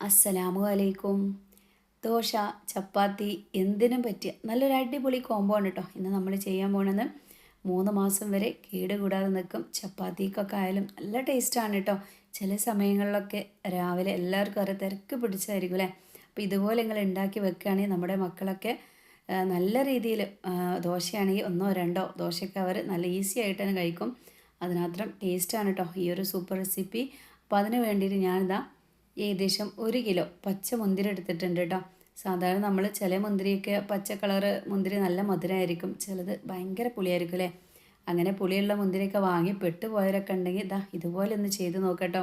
അസ്സലാമു അലൈക്കും. ദോശ ചപ്പാത്തി എന്തിനും പറ്റിയ നല്ലൊരു അടിപൊളി കോംബോ ആണ് കേട്ടോ ഇന്ന് നമ്മൾ ചെയ്യാൻ പോണത്. മൂന്ന് മാസം വരെ കേട് കൂടാതെ നിൽക്കും ചപ്പാത്തിക്കൊക്കെ ആയാലും നല്ല ടേസ്റ്റാണ് കേട്ടോ ചില സമയങ്ങളിലൊക്കെ രാവിലെ എല്ലാവർക്കും അറിയാം തിരക്ക് പിടിച്ചായിരിക്കും അല്ലേ അപ്പോൾ ഇതുപോലെ നിങ്ങൾ ഉണ്ടാക്കി വെക്കുകയാണെങ്കിൽ നമ്മുടെ മക്കളൊക്കെ നല്ല രീതിയിൽ ദോശയാണെങ്കിൽ ഒന്നോ രണ്ടോ ദോശയൊക്കെ അവർ നല്ല ഈസി ആയിട്ട് തന്നെ കഴിക്കും. അതിനാത്രം ടേസ്റ്റാണ് കേട്ടോ ഈ ഒരു സൂപ്പർ റെസിപ്പി അപ്പോൾ അതിന് വേണ്ടിയിട്ട് ഞാനിതാ ഏകദേശം ഒരു കിലോ പച്ച മുന്തിരി എടുത്തിട്ടുണ്ട് കേട്ടോ സാധാരണ നമ്മൾ ചില മുന്തിരിയൊക്കെ പച്ച കളറ് മുന്തിരി നല്ല മധുരമായിരിക്കും ചിലത് ഭയങ്കര പുളിയായിരിക്കും അല്ലേ അങ്ങനെ പുളിയുള്ള മുന്തിരിയൊക്കെ വാങ്ങി പെട്ടുപോയവരൊക്കെ ഉണ്ടെങ്കിൽ ഇതാ ഇതുപോലെ ഒന്ന് ചെയ്ത് നോക്കട്ടോ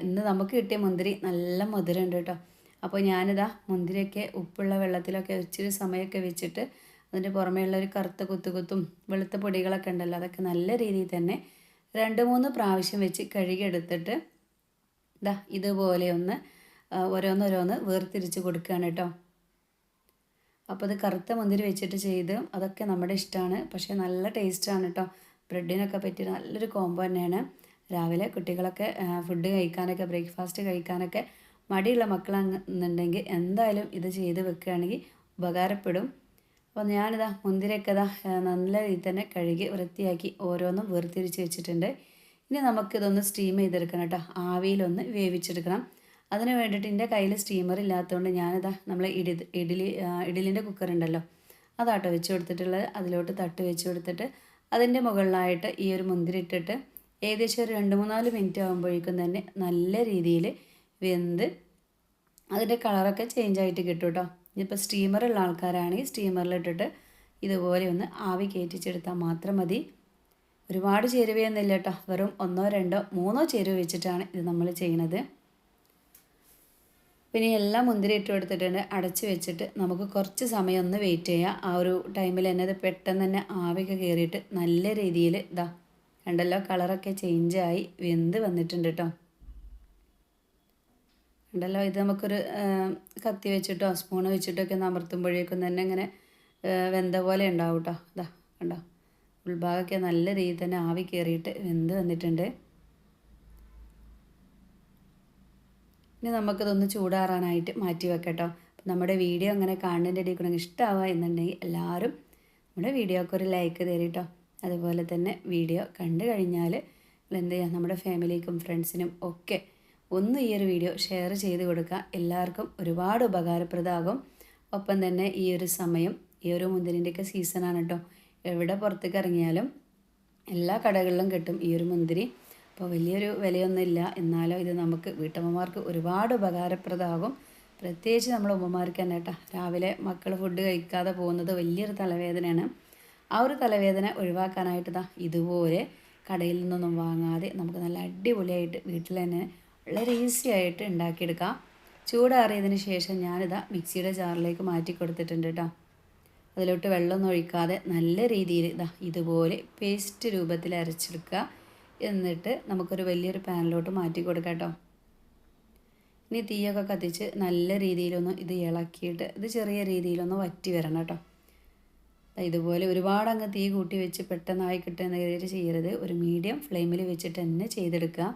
ഇന്ന് നമുക്ക് കിട്ടിയ മുന്തിരി നല്ല മധുരമുണ്ട് കേട്ടോ അപ്പോൾ ഞാനിതാ മുന്തിരിയൊക്കെ ഉപ്പുള്ള വെള്ളത്തിലൊക്കെ ഇച്ചിരി സമയമൊക്കെ വെച്ചിട്ട് അതിന്റെ പുറമേയുള്ള ഒരു കറുത്ത കുത്തുകുത്തും വെളുത്ത പൊടികളൊക്കെ ഉണ്ടല്ലോ അതൊക്കെ നല്ല രീതിയിൽ തന്നെ രണ്ട് മൂന്ന് പ്രാവശ്യം വെച്ച് കഴുകിയെടുത്തിട്ട് ദാ ഇതുപോലെ ഒന്ന് ഓരോന്നോരോന്ന് വേർതിരിച്ച് കൊടുക്കുകയാണ് കേട്ടോ. അപ്പോൾ അത് കറുത്ത മുന്തിരി വെച്ചിട്ട് ചെയ്ത് അതൊക്കെ നമ്മുടെ ഇഷ്ടമാണ്. പക്ഷേ നല്ല ടേസ്റ്റാണ് കേട്ടോ. ബ്രെഡിനൊക്കെ പറ്റിയ നല്ലൊരു കോംബോ തന്നെയാണ്. രാവിലെ കുട്ടികളൊക്കെ ഫുഡ് കഴിക്കാനൊക്കെ ബ്രേക്ക്ഫാസ്റ്റ് കഴിക്കാനൊക്കെ മടിയുള്ള മക്കളാണെന്നുണ്ടെങ്കിൽ എന്തായാലും ഇത് ചെയ്ത് വെക്കുകയാണെങ്കിൽ ഉപകാരപ്പെടും. അപ്പോൾ ഞാനിതാ മുന്തിരിയൊക്കെ ഇതാ നല്ല രീതിയിൽ തന്നെ കഴുകി വൃത്തിയാക്കി ഓരോന്നും വേർതിരിച്ച് വെച്ചിട്ടുണ്ട്. ഇനി നമുക്കിതൊന്ന് സ്റ്റീം ചെയ്തെടുക്കണം കേട്ടോ. ആവിയിലൊന്ന് വേവിച്ചെടുക്കണം. അതിന് വേണ്ടിയിട്ട് എന്റെ കയ്യിൽ സ്റ്റീമർ ഇല്ലാത്തതുകൊണ്ട് ഞാനിതാ നമ്മൾ ഇഡി ഇഡ്ഡലി ഇഡലിന്റെ കുക്കർ ഉണ്ടല്ലോ. അതാട്ടോ വെച്ച് കൊടുത്തിട്ടുള്ളത്. അതിലോട്ട് തട്ട് വെച്ച് കൊടുത്തിട്ട് അതിന്റെ മുകളിലായിട്ട് ഈ ഒരു മുന്തിരി ഇട്ടിട്ട് ഏകദേശം ഒരു രണ്ട് മൂന്നാൽ മിനിറ്റ് ആകുമ്പോഴേക്കും തന്നെ നല്ല രീതിയിൽ വെന്ത് അതിന്റെ കളറൊക്കെ ചേഞ്ച് ആയിട്ട് കിട്ടും കേട്ടോ. ഇനിയിപ്പോൾ സ്റ്റീമറുള്ള ആൾക്കാരാണെങ്കിൽ സ്റ്റീമറിലിട്ടിട്ട് ഇതുപോലെ ഒന്ന് ആവി കയറ്റിച്ചെടുത്താൽ മാത്രം മതി. ഒരുപാട് ചേരുവയൊന്നുമില്ല കേട്ടോ വെറും ഒന്നോ രണ്ടോ മൂന്നോ ചേരുവ വെച്ചിട്ടാണ് ഇത് നമ്മൾ ചെയ്യുന്നത്. പിന്നെ എല്ലാം മുന്തിരി ഇട്ട് കൊടുത്തിട്ടുണ്ട്. അടച്ച് വെച്ചിട്ട് നമുക്ക് കുറച്ച് സമയം ഒന്ന് വെയിറ്റ് ചെയ്യാം. ആ ഒരു ടൈമിൽ തന്നെ അത് പെട്ടെന്ന് തന്നെ ആവിയൊക്കെ കയറിയിട്ട് നല്ല രീതിയിൽ ഇതാ കണ്ടല്ലോ കളറൊക്കെ ചേഞ്ചായി വെന്ത് വന്നിട്ടുണ്ട് കേട്ടോ ഉണ്ടല്ലോ ഇത് നമുക്കൊരു കത്തി വെച്ചിട്ടോ സ്പൂണ് വെച്ചിട്ടോ ഒക്കെ അമർത്തുമ്പോഴേക്കും തന്നെ ഇങ്ങനെ വെന്ത പോലെ ഉണ്ടാവും കേട്ടോ ഇതാ കണ്ടോ? ഉൾഭാഗമൊക്കെ നല്ല രീതിയിൽ തന്നെ ആവി കയറിയിട്ട് വെന്ത് വന്നിട്ടുണ്ട്. ഇനി നമുക്കിതൊന്ന് ചൂടാറാനായിട്ട് മാറ്റി വെക്കട്ടോ. നമ്മുടെ വീഡിയോ അങ്ങനെ കാണുന്നതിന്റെ ഇടയിൽ കൂടെ ഇഷ്ടമാവുക എന്നുണ്ടെങ്കിൽ എല്ലാവരും നമ്മുടെ വീഡിയോക്ക് ഒരു ലൈക്ക് തരിട്ടോ. അതുപോലെ തന്നെ വീഡിയോ കണ്ടു കഴിഞ്ഞാൽ എന്ത് ചെയ്യുക നമ്മുടെ ഫാമിലിക്കും ഫ്രണ്ട്സിനും ഒക്കെ ഒന്ന് ഈ ഒരു വീഡിയോ ഷെയർ ചെയ്ത് കൊടുക്കുക. എല്ലാവർക്കും ഒരുപാട് ഉപകാരപ്രദമാകും. ഒപ്പം തന്നെ ഈ ഒരു സമയം ഈ ഒരു മുന്തിരിന്റെയൊക്കെ സീസണാണ് കേട്ടോ. എവിടെ പുറത്തേക്ക് ഇറങ്ങിയാലും എല്ലാ കടകളിലും കിട്ടും ഈ ഒരു മുന്തിരി. അപ്പോൾ വലിയൊരു വിലയൊന്നുമില്ല. എന്നാലും ഇത് നമുക്ക് വീട്ടമ്മമാർക്ക് ഒരുപാട് ഉപകാരപ്രദമാകും. പ്രത്യേകിച്ച് നമ്മൾ ഉമ്മമാർക്ക് തന്നെ കേട്ടോ. രാവിലെ മക്കൾ ഫുഡ് കഴിക്കാതെ പോകുന്നത് വലിയൊരു തലവേദനയാണ്. ആ ഒരു തലവേദന ഒഴിവാക്കാനായിട്ട് ഇതാ ഇതുപോലെ കടയിൽ നിന്നൊന്നും വാങ്ങാതെ നമുക്ക് നല്ല അടിപൊളിയായിട്ട് വീട്ടിൽ തന്നെ വളരെ ഈസി ആയിട്ട് ഉണ്ടാക്കിയെടുക്കാം. ചൂടാറിയതിന് ശേഷം ഞാനിതാ മിക്സിയുടെ ജാറിലേക്ക് മാറ്റി കൊടുത്തിട്ടുണ്ട് കേട്ടോ. അതിലോട്ട് വെള്ളമൊന്നും ഒഴിക്കാതെ നല്ല രീതിയിൽ ഇതാ ഇതുപോലെ പേസ്റ്റ് രൂപത്തിൽ അരച്ചെടുക്കുക. എന്നിട്ട് നമുക്കൊരു വലിയൊരു പാനിലോട്ട് മാറ്റി കൊടുക്കാം കേട്ടോ. ഇനി തീയൊക്കെ കത്തിച്ച് നല്ല രീതിയിലൊന്ന് ഇത് ഇളക്കിയിട്ട് ഇത് ചെറിയ രീതിയിലൊന്ന് വറ്റി വരണം കേട്ടോ. ഇതുപോലെ ഒരുപാട് അങ്ങ് തീ കൂട്ടി വെച്ച് പെട്ടെന്നായി കിട്ടുന്ന രീതിയിൽ ചെയ്യരുത്. ഒരു മീഡിയം ഫ്ലെയിമിൽ വെച്ചിട്ട് തന്നെ ചെയ്തെടുക്കുക.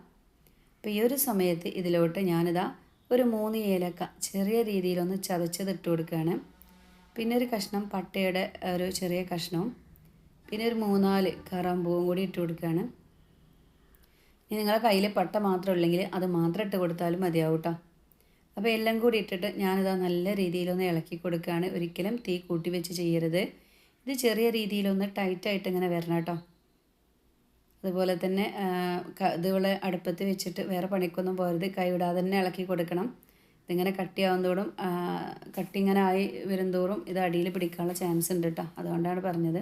അപ്പോൾ ഈ ഒരു സമയത്ത് ഇതിലോട്ട് ഞാനിതാ ഒരു മൂന്ന് ഏലക്ക ചെറിയ രീതിയിലൊന്ന് ചതച്ചത് ഇട്ട് കൊടുക്കുകയാണ്. പിന്നെ ഒരു കഷ്ണം പട്ടയുടെ ഒരു ചെറിയ കഷ്ണവും പിന്നെ ഒരു മൂന്നാൽ കറാമ്പൂവും കൂടി ഇട്ട് കൊടുക്കുകയാണ് ഇനി നിങ്ങളുടെ കയ്യിൽ പട്ട മാത്രം ഉള്ളെങ്കിൽ അത് മാത്രം ഇട്ട് കൊടുത്താലും മതിയാവും കേട്ടോ അപ്പോൾ എല്ലാം കൂടി ഇട്ടിട്ട് ഞാനിത് നല്ല രീതിയിലൊന്ന് ഇളക്കി കൊടുക്കുകയാണ് ഒരിക്കലും തീ കൂട്ടി വെച്ച് ചെയ്യരുത്. ഇത് ചെറിയ രീതിയിലൊന്ന് ടൈറ്റായിട്ട് ഇങ്ങനെ വരണം കേട്ടോ അതുപോലെ തന്നെ ഇതുപോലെ അടുപ്പത്ത് വെച്ചിട്ട് വേറെ പണിക്കൊന്നും പോരുത് കൈ വിടാതെ തന്നെ ഇളക്കി കൊടുക്കണം. ഇതിങ്ങനെ കട്ടിയാവുന്നതോടും കട്ടിങ്ങനെ ആയി വരുന്നതോറും ഇത് അടിയിൽ പിടിക്കാനുള്ള ചാൻസ് ഉണ്ട് കേട്ടോ അതുകൊണ്ടാണ് പറഞ്ഞത്.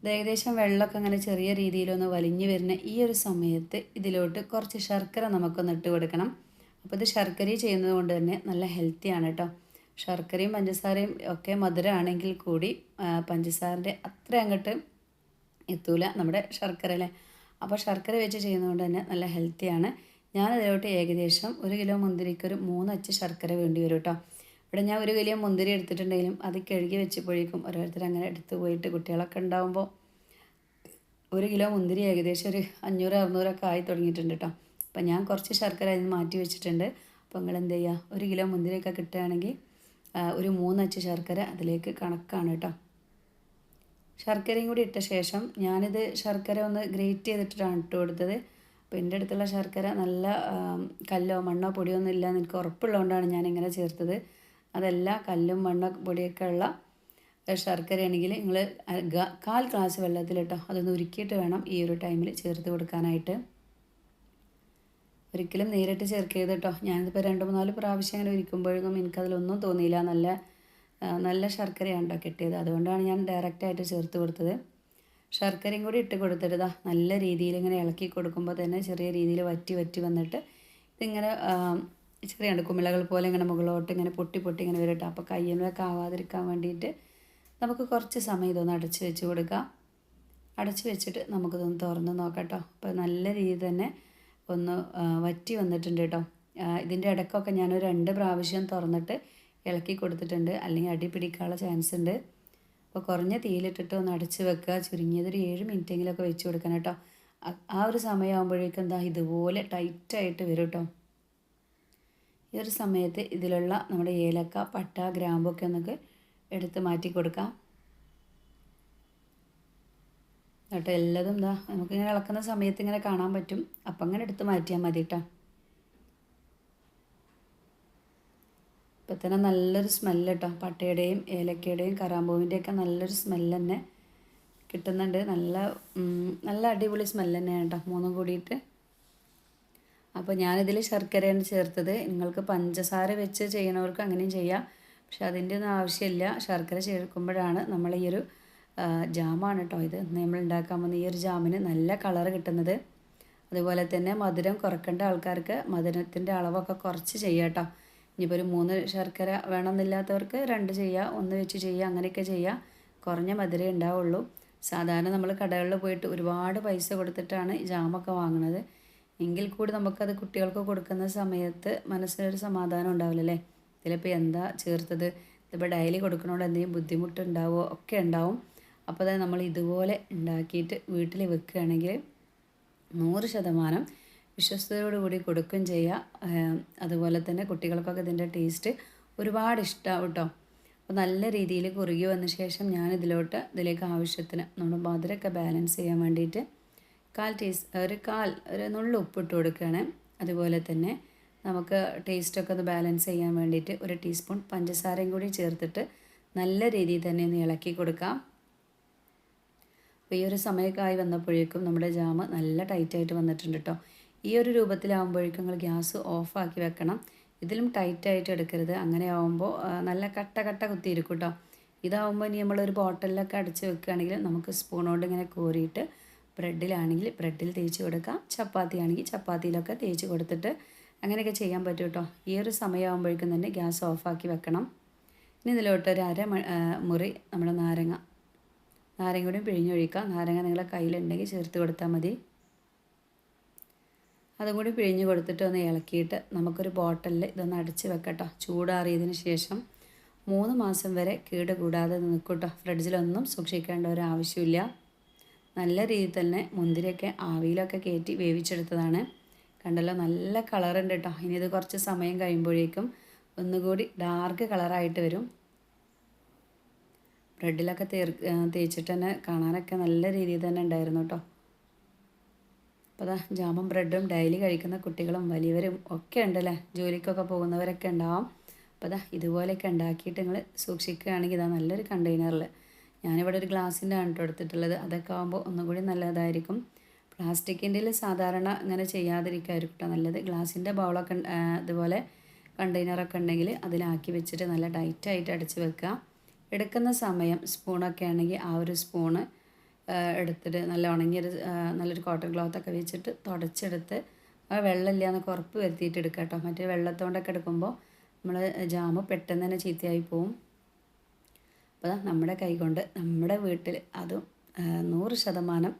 ഇത് ഏകദേശം വെള്ളമൊക്കെ അങ്ങനെ ചെറിയ രീതിയിലൊന്ന് വലിഞ്ഞു വരുന്ന ഈ ഒരു സമയത്ത് ഇതിലോട്ട് കുറച്ച് ശർക്കര നമുക്കൊന്ന് ഇട്ട് കൊടുക്കണം. അപ്പോൾ ഇത് ശർക്കര ചെയ്യുന്നത് കൊണ്ട് തന്നെ നല്ല ഹെൽത്തിയാണ് കേട്ടോ ശർക്കരയും പഞ്ചസാരയും ഒക്കെ മധുരമാണെങ്കിൽ കൂടി പഞ്ചസാരന്റെ അത്ര അങ്ങോട്ട് എത്തൂല നമ്മുടെ ശർക്കര അല്ലേ? അപ്പോൾ ശർക്കര വെച്ച് ചെയ്യുന്നതുകൊണ്ട് തന്നെ നല്ല ഹെൽത്തിയാണ് ഞാനതിലോട്ട് ഏകദേശം ഒരു കിലോ മുന്തിരിക്ക് ഒരു മൂന്നച്ച് ശർക്കര വേണ്ടി വരും കേട്ടോ ഇവിടെ ഞാൻ ഒരു കിലോ മുന്തിരി എടുത്തിട്ടുണ്ടെങ്കിലും അത് കഴുകി വെച്ചപ്പോഴേക്കും ഓരോരുത്തർ അങ്ങനെ എടുത്തു പോയിട്ട് കുട്ടികളൊക്കെ ഉണ്ടാകുമ്പോൾ ഒരു കിലോ മുന്തിരി ഏകദേശം ഒരു അഞ്ഞൂറ് അറുന്നൂറൊക്കെ ആയി തുടങ്ങിയിട്ടുണ്ട് കേട്ടോ അപ്പം ഞാൻ കുറച്ച് ശർക്കര അതിന് മാറ്റി വെച്ചിട്ടുണ്ട്. അപ്പോൾ നിങ്ങൾ എന്ത് ചെയ്യുക ഒരു കിലോ മുന്തിരിയൊക്കെ കിട്ടുകയാണെങ്കിൽ ഒരു മൂന്നച്ച് ശർക്കര അതിലേക്ക് കണക്കാണ് കേട്ടോ ശർക്കരയും കൂടി ഇട്ട ശേഷം ഞാനിത് ശർക്കര ഒന്ന് ഗ്രേറ്റ് ചെയ്തിട്ടാണ് ഇട്ട് കൊടുത്തത്. അപ്പോൾ എന്റെ അടുത്തുള്ള ശർക്കര നല്ല കല്ലോ മണ്ണോ പൊടിയോ ഒന്നും ഇല്ല എനിക്ക് ഉറപ്പുള്ളതുകൊണ്ടാണ് ഞാൻ ഇങ്ങനെ ചേർത്തത്. അതല്ല കല്ലും മണ്ണോ പൊടിയൊക്കെ ഉള്ള ശർക്കരയാണെങ്കിൽ നിങ്ങൾ കാൽ ഗ്ലാസ് വെള്ളത്തിലിട്ടോ അതൊന്ന് ഉരുക്കിയിട്ട് വേണം ഈ ഒരു ടൈമിൽ ചേർത്ത് കൊടുക്കാനായിട്ട്. ഒരിക്കലും നേരിട്ട് ചേർക്കരുത് കേട്ടോ ഞാനിതിപ്പോൾ രണ്ട് മൂന്നാൽ പ്രാവശ്യം അങ്ങനെ ഉരിക്കുമ്പോഴേക്കും എനിക്കതിലൊന്നും തോന്നിയില്ല. നല്ല നല്ല ശർക്കരയാണ് കേട്ടോ കിട്ടിയത്. അതുകൊണ്ടാണ് ഞാൻ ഡയറക്റ്റായിട്ട് ചേർത്ത് കൊടുത്തത്. ശർക്കരയും കൂടി ഇട്ട് കൊടുത്തിട്ട് നല്ല രീതിയിൽ ഇങ്ങനെ ഇളക്കി കൊടുക്കുമ്പോൾ തന്നെ ചെറിയ രീതിയിൽ വറ്റി വറ്റി വന്നിട്ട് ഇതിങ്ങനെ ചെറിയ കുമിളകൾ പോലെ ഇങ്ങനെ മുകളിലോട്ട് ഇങ്ങനെ പൊട്ടി പൊട്ടി ഇങ്ങനെ വരട്ടെ. അപ്പോൾ കയ്യിലൊക്കെ ആവാതിരിക്കാൻ വേണ്ടിയിട്ട് നമുക്ക് കുറച്ച് സമയം ഇതൊന്ന് അടച്ച് വെച്ച് കൊടുക്കാം. അടച്ച് വെച്ചിട്ട് നമുക്കിതൊന്ന് തുറന്ന് നോക്കാം അപ്പോൾ നല്ല രീതിയിൽ തന്നെ ഒന്ന് വറ്റി വന്നിട്ടുണ്ട് കേട്ടോ. ഇതിന്റെ ഇടയ്ക്കൊക്കെ ഞാനൊരു രണ്ട് പ്രാവശ്യം തുറന്നിട്ട് ഇളക്കി കൊടുത്തിട്ടുണ്ട്. അല്ലെങ്കിൽ അടി പിടിക്കാനുള്ള ചാൻസ് ഉണ്ട്. അപ്പോൾ കുറഞ്ഞ തീയിലിട്ടിട്ട് ഒന്ന് അടച്ച് വെക്കുക. ചുരുങ്ങിയത് ഒരു ഏഴ് മിനിറ്റെങ്കിലൊക്കെ വെച്ച് കൊടുക്കണം കേട്ടോ. ആ ഒരു സമയമാകുമ്പോഴേക്കും എന്താ ഇതുപോലെ ടൈറ്റായിട്ട് വരും കേട്ടോ. ഈ ഒരു സമയത്ത് ഇതിലുള്ള നമ്മുടെ ഏലക്ക പട്ട ഗ്രാമ്പൊക്കെ ഒന്നൊക്കെ എടുത്ത് മാറ്റി കൊടുക്കാം. കേട്ടോ എല്ലതും എന്താ നമുക്കിങ്ങനെ ഇളക്കുന്ന സമയത്ത് ഇങ്ങനെ കാണാൻ പറ്റും. അപ്പം അങ്ങനെ എടുത്ത് മാറ്റിയാൽ മതി കേട്ടോ. ഇപ്പം തന്നെ നല്ലൊരു സ്മെല്ല് കേട്ടോ. പട്ടയുടെയും ഏലക്കയുടെയും കറാമ്പൂവിന്റെയൊക്കെ നല്ലൊരു സ്മെല്ല് തന്നെ കിട്ടുന്നുണ്ട്. നല്ല നല്ല അടിപൊളി സ്മെല്ല് തന്നെയാണ് കേട്ടോ. മൂന്നും കൂടിയിട്ട്. അപ്പോൾ ഞാനിതിൽ ശർക്കരയാണ് ചേർത്തത്. നിങ്ങൾക്ക് പഞ്ചസാര വെച്ച് ചെയ്യണവർക്ക് അങ്ങനെയും ചെയ്യാം. പക്ഷെ അതിന്റെ ഒന്നും ആവശ്യമില്ല. ശർക്കര ചേർക്കുമ്പോഴാണ് നമ്മൾ ഈ ഒരു ജാമാണ് കേട്ടോ ഇത്. നമ്മൾ ഉണ്ടാക്കാൻ പോകുന്ന ഈ ഒരു ജാമിന് നല്ല കളർ കിട്ടുന്നത്. അതുപോലെ തന്നെ മധുരം കുറക്കേണ്ട ആൾക്കാർക്ക് മധുരത്തിന്റെ അളവൊക്കെ കുറച്ച് ചെയ്യാം കേട്ടോ. ഇനിയിപ്പോൾ ഒരു മൂന്ന് ശർക്കര വേണമെന്നില്ലാത്തവർക്ക് രണ്ട് ചെയ്യുക ഒന്ന് വെച്ച് ചെയ്യുക അങ്ങനെയൊക്കെ ചെയ്യുക. കുറഞ്ഞ മധുരേ ഉണ്ടാവുള്ളൂ. സാധാരണ നമ്മൾ കടകളിൽ പോയിട്ട് ഒരുപാട് പൈസ കൊടുത്തിട്ടാണ് ജാമൊക്കെ വാങ്ങുന്നത് എങ്കിൽ കൂടി നമുക്കത് കുട്ടികൾക്ക് കൊടുക്കുന്ന സമയത്ത് മനസ്സിനൊരു സമാധാനം ഉണ്ടാവില്ലല്ലേ ഇതിലിപ്പോൾ എന്താ ചേർത്തത്? ഇതിപ്പോൾ ഡെയിലി കൊടുക്കണോണ്ട് എന്തെങ്കിലും ബുദ്ധിമുട്ടുണ്ടാവുമോ ഒക്കെ ഉണ്ടാവും. അപ്പോൾ തന്നെ നമ്മൾ ഇതുപോലെ ഉണ്ടാക്കിയിട്ട് വീട്ടിൽ വെക്കുകയാണെങ്കിൽ നൂറ് ശതമാനം വിശ്വസ്തയോടുകൂടി കൊടുക്കുകയും ചെയ്യുക. അതുപോലെ തന്നെ കുട്ടികൾക്കൊക്കെ ഇതിന്റെ ടേസ്റ്റ് ഒരുപാട് ഇഷ്ടമാവും കേട്ടോ. അപ്പോൾ നല്ല രീതിയിൽ കുറുകി വന്ന ശേഷം ഞാൻ ഇതിലോട്ട് ഇതിലേക്ക് ആവശ്യത്തിന് നമ്മുടെ മധുരമൊക്കെ ബാലൻസ് ചെയ്യാൻ വേണ്ടിയിട്ട് കാൽ ടീസ് ഒരു കാൽ ഒരു നുള്ളു ഉപ്പിട്ട് കൊടുക്കുകയാണ്. അതുപോലെ തന്നെ നമുക്ക് ടേസ്റ്റൊക്കെ ഒന്ന് ബാലൻസ് ചെയ്യാൻ വേണ്ടിയിട്ട് ഒരു ടീസ്പൂൺ പഞ്ചസാരയും കൂടി ചേർത്തിട്ട് നല്ല രീതിയിൽ തന്നെ ഒന്ന് ഇളക്കി കൊടുക്കാം. അപ്പോൾ ഈ ഒരു സമയമൊക്കെ വന്നപ്പോഴേക്കും നമ്മുടെ ജാമ് നല്ല ടൈറ്റായിട്ട് വന്നിട്ടുണ്ട് കേട്ടോ. ഈ ഒരു രൂപത്തിലാവുമ്പോഴേക്കും നിങ്ങൾ ഗ്യാസ് ഓഫാക്കി വെക്കണം. ഇതിലും ടൈറ്റായിട്ട് എടുക്കരുത്. അങ്ങനെ ആവുമ്പോൾ നല്ല കട്ട കട്ട കുത്തിയിരിക്കും കേട്ടോ ഇതാവുമ്പോൾ ഇനി നമ്മളൊരു ബോട്ടിലൊക്കെ അടിച്ച് വെക്കുകയാണെങ്കിൽ നമുക്ക് സ്പൂണോട് ഇങ്ങനെ കോരിയിട്ട് ബ്രെഡിലാണെങ്കിൽ ബ്രെഡിൽ തേച്ച് കൊടുക്കാം. ചപ്പാത്തി ആണെങ്കിൽ ചപ്പാത്തിയിലൊക്കെ തേച്ച് കൊടുത്തിട്ട് അങ്ങനെയൊക്കെ ചെയ്യാൻ പറ്റും കേട്ടോ ഈ ഒരു സമയമാകുമ്പോഴേക്കും തന്നെ ഗ്യാസ് ഓഫാക്കി വെക്കണം. ഇനി ഇതിലോട്ട് ഒരു അര മുറി നമ്മുടെ നാരങ്ങ. നാരങ്ങ കൂടി പിഴിഞ്ഞൊഴിക്കുക നാരങ്ങ നിങ്ങളെ കയ്യിലുണ്ടെങ്കിൽ ചേർത്ത് കൊടുത്താൽ മതി. അതും കൂടി പിഴിഞ്ഞ് കൊടുത്തിട്ട് ഒന്ന് ഇളക്കിയിട്ട് നമുക്കൊരു ബോട്ടലിൽ ഇതൊന്ന് അടച്ച് വെക്കട്ടോ. ചൂടാറിയതിന് ശേഷം മൂന്ന് മാസം വരെ കേട് കൂടാതെ നിൽക്കട്ടോ. ഫ്രിഡ്ജിലൊന്നും സൂക്ഷിക്കേണ്ട ഒരു ആവശ്യമില്ല. നല്ല രീതിയിൽ തന്നെ മുന്തിരിയൊക്കെ ആവിയിലൊക്കെ കയറ്റി വേവിച്ചെടുത്തതാണ്. കണ്ടല്ലോ നല്ല കളറുണ്ട് കേട്ടോ. ഇനി ഇത് കുറച്ച് സമയം കഴിയുമ്പോഴേക്കും ഒന്നുകൂടി ഡാർക്ക് കളറായിട്ട് വരും. ബ്രെഡിലൊക്കെ തേർ തേച്ചിട്ട് തന്നെ കാണാനൊക്കെ നല്ല രീതിയിൽ തന്നെ ഉണ്ടായിരുന്നു കേട്ടോ. അപ്പോൾ അതാ ജാമും ബ്രെഡും ഡെയിലി കഴിക്കുന്ന കുട്ടികളും വലിയവരും ഒക്കെ ഉണ്ടല്ലേ? ജോലിക്കൊക്കെ പോകുന്നവരൊക്കെ ഉണ്ടാവും. അപ്പോൾ അതാ ഇതുപോലെയൊക്കെ ഉണ്ടാക്കിയിട്ട് നിങ്ങൾ സൂക്ഷിക്കുകയാണെങ്കിൽ ഇതാ നല്ലൊരു കണ്ടെയ്നറിൽ ഞാനിവിടെ ഒരു ഗ്ലാസിന്റെ ആണ് എടുത്തിട്ടുള്ളത്. അതൊക്കെ ആകുമ്പോൾ ഒന്നും കൂടി നല്ലതായിരിക്കും. പ്ലാസ്റ്റിക്കിന്റെ സാധാരണ അങ്ങനെ ചെയ്യാതിരിക്കുമായിരിക്കും കേട്ടോ നല്ലത് ഗ്ലാസിന്റെ ബൗളൊക്കെ ഇതുപോലെ കണ്ടെയ്നറൊക്കെ ഉണ്ടെങ്കിൽ അതിലാക്കി വെച്ചിട്ട് നല്ല ടൈറ്റായിട്ട് അടച്ച് വെക്കുക. എടുക്കുന്ന സമയം സ്പൂണൊക്കെ ആണെങ്കിൽ ആ ഒരു സ്പൂണ് എടുത്തിട്ട് നല്ല ഉണങ്ങിയൊരു നല്ലൊരു കോട്ടൺ ക്ലോത്ത് ഒക്കെ വെച്ചിട്ട് തുടച്ചെടുത്ത് ആ വെള്ളമില്ല എന്നൊക്കെ ഉറപ്പ് വരുത്തിയിട്ട് എടുക്കുക കേട്ടോ മറ്റേ വെള്ളത്തോണ്ടൊക്കെ എടുക്കുമ്പോൾ നമ്മൾ ജാമ് പെട്ടെന്ന് തന്നെ ചീത്തയായി പോവും. അപ്പോൾ നമ്മുടെ കൈകൊണ്ട് നമ്മുടെ വീട്ടിൽ അതും നൂറ് ശതമാനം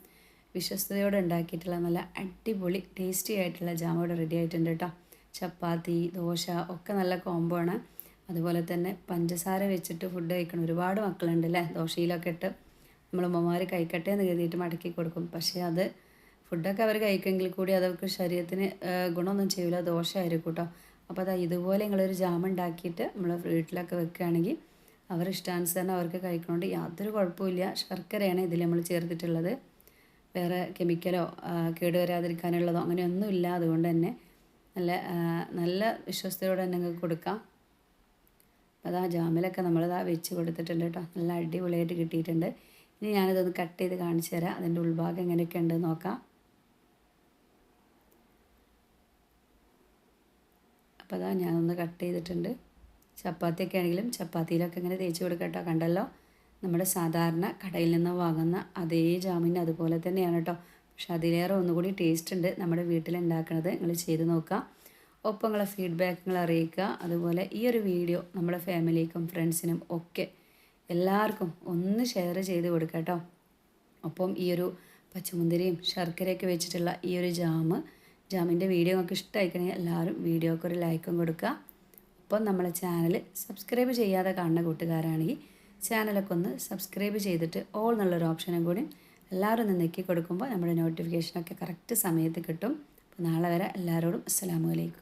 വിശ്വസ്തയോടെ ഉണ്ടാക്കിയിട്ടുള്ള നല്ല അടിപൊളി ടേസ്റ്റി ആയിട്ടുള്ള ജാം ഇവിടെ റെഡി ആയിട്ടുണ്ട് കേട്ടോ ചപ്പാത്തി ദോശ ഒക്കെ നല്ല കോംബോ ആണ്. അതുപോലെ തന്നെ പഞ്ചസാര വെച്ചിട്ട് ഫുഡ് കഴിക്കണം ഒരുപാട് മക്കളുണ്ട് അല്ലേ ദോശയിലൊക്കെ ഇട്ട്. നമ്മൾ ഉമ്മമാർ കഴിക്കട്ടെ എന്ന് കരുതിയിട്ട് മടക്കി കൊടുക്കും. പക്ഷേ അത് ഫുഡൊക്കെ അവർ കഴിക്കുമെങ്കിൽ കൂടി അതൊക്കെ ശരീരത്തിന് ഗുണമൊന്നും ചെയ്യില്ല ദോഷമായിരിക്കും കേട്ടോ. അപ്പോൾ അതാ ഇതുപോലെ നിങ്ങളൊരു ജാം ഉണ്ടാക്കിയിട്ട് നമ്മൾ വീട്ടിലൊക്കെ വെക്കുകയാണെങ്കിൽ അവർ ഇഷ്ടാനുസരണം അവർക്ക് കഴിക്കണോണ്ട് യാതൊരു കുഴപ്പമില്ല ശർക്കരയാണ് ഇതിൽ നമ്മൾ ചേർത്തിട്ടുള്ളത്. വേറെ കെമിക്കലോ ആ, കേടുവരാതിരിക്കാനുള്ളതോ അങ്ങനെയൊന്നും ഇല്ല. അതുകൊണ്ട് തന്നെ നല്ല നല്ല വിശ്വസ്തയോടെ തന്നെ നിങ്ങൾക്ക് കൊടുക്കാം. അപ്പോൾ അതാ ജാമിലൊക്കെ നമ്മളിതാ വെച്ച് കൊടുത്തിട്ടുണ്ട് കേട്ടോ. നല്ല അടിപൊളിയായിട്ട് കിട്ടിയിട്ടുണ്ട്. ഇനി ഞാനിതൊന്ന് കട്ട് ചെയ്ത് കാണിച്ചു തരാം. അതിന്റെ ഉൾഭാഗം എങ്ങനെയൊക്കെ ഉണ്ട് നോക്കാം. അപ്പോൾ അതാ ഞാനൊന്ന് കട്ട് ചെയ്തിട്ടുണ്ട്. ചപ്പാത്തിയൊക്കെ ആണെങ്കിലും ചപ്പാത്തിയിലൊക്കെ ഇങ്ങനെ തേച്ച് കൊടുക്കട്ടോ കേട്ടോ. കണ്ടല്ലോ? നമ്മുടെ സാധാരണ കടയിൽ നിന്ന് വാങ്ങുന്ന അതേ ജാമിന് അതുപോലെ തന്നെയാണ് കേട്ടോ. പക്ഷെ അതിലേറെ ഒന്നുകൂടി ടേസ്റ്റ് ഉണ്ട് നമ്മുടെ വീട്ടിലുണ്ടാക്കുന്നത് നിങ്ങൾ ചെയ്ത് നോക്കുക ഒപ്പം നിങ്ങളെ ഫീഡ്ബാക്ക് നിങ്ങൾ അറിയിക്കുക. അതുപോലെ ഈ ഒരു വീഡിയോ നമ്മുടെ ഫാമിലിക്കും ഫ്രണ്ട്സിനും ഒക്കെ എല്ലാവർക്കും ഒന്ന് ഷെയർ ചെയ്ത് കൊടുക്കുക കേട്ടോ. ഒപ്പം ഈ ഒരു പച്ചമുന്തിരിയും ശർക്കരയൊക്കെ വെച്ചിട്ടുള്ള ഈ ഒരു ജാമ് ജാമിന്റെ വീഡിയോ നിങ്ങൾക്ക് ഇഷ്ടമായിക്കണമെങ്കിൽ എല്ലാവരും വീഡിയോക്ക് ഒരു ലൈക്കും കൊടുക്കുക. ഒപ്പം നമ്മളെ ചാനൽ സബ്സ്ക്രൈബ് ചെയ്യാതെ കാണുന്ന കൂട്ടുകാരാണെങ്കിൽ ചാനലൊക്കെ ഒന്ന് സബ്സ്ക്രൈബ് ചെയ്തിട്ട് ഓൾ എന്നുള്ളൊരു ഓപ്ഷനും കൂടി എല്ലാവരും ഒന്ന് നെക്കി കൊടുക്കുമ്പോൾ നമ്മുടെ നോട്ടിഫിക്കേഷനൊക്കെ കറക്റ്റ് സമയത്ത് കിട്ടും. അപ്പോൾ നാളെ വരെ എല്ലാവരോടും അസ്സലാമു അലൈക്കും.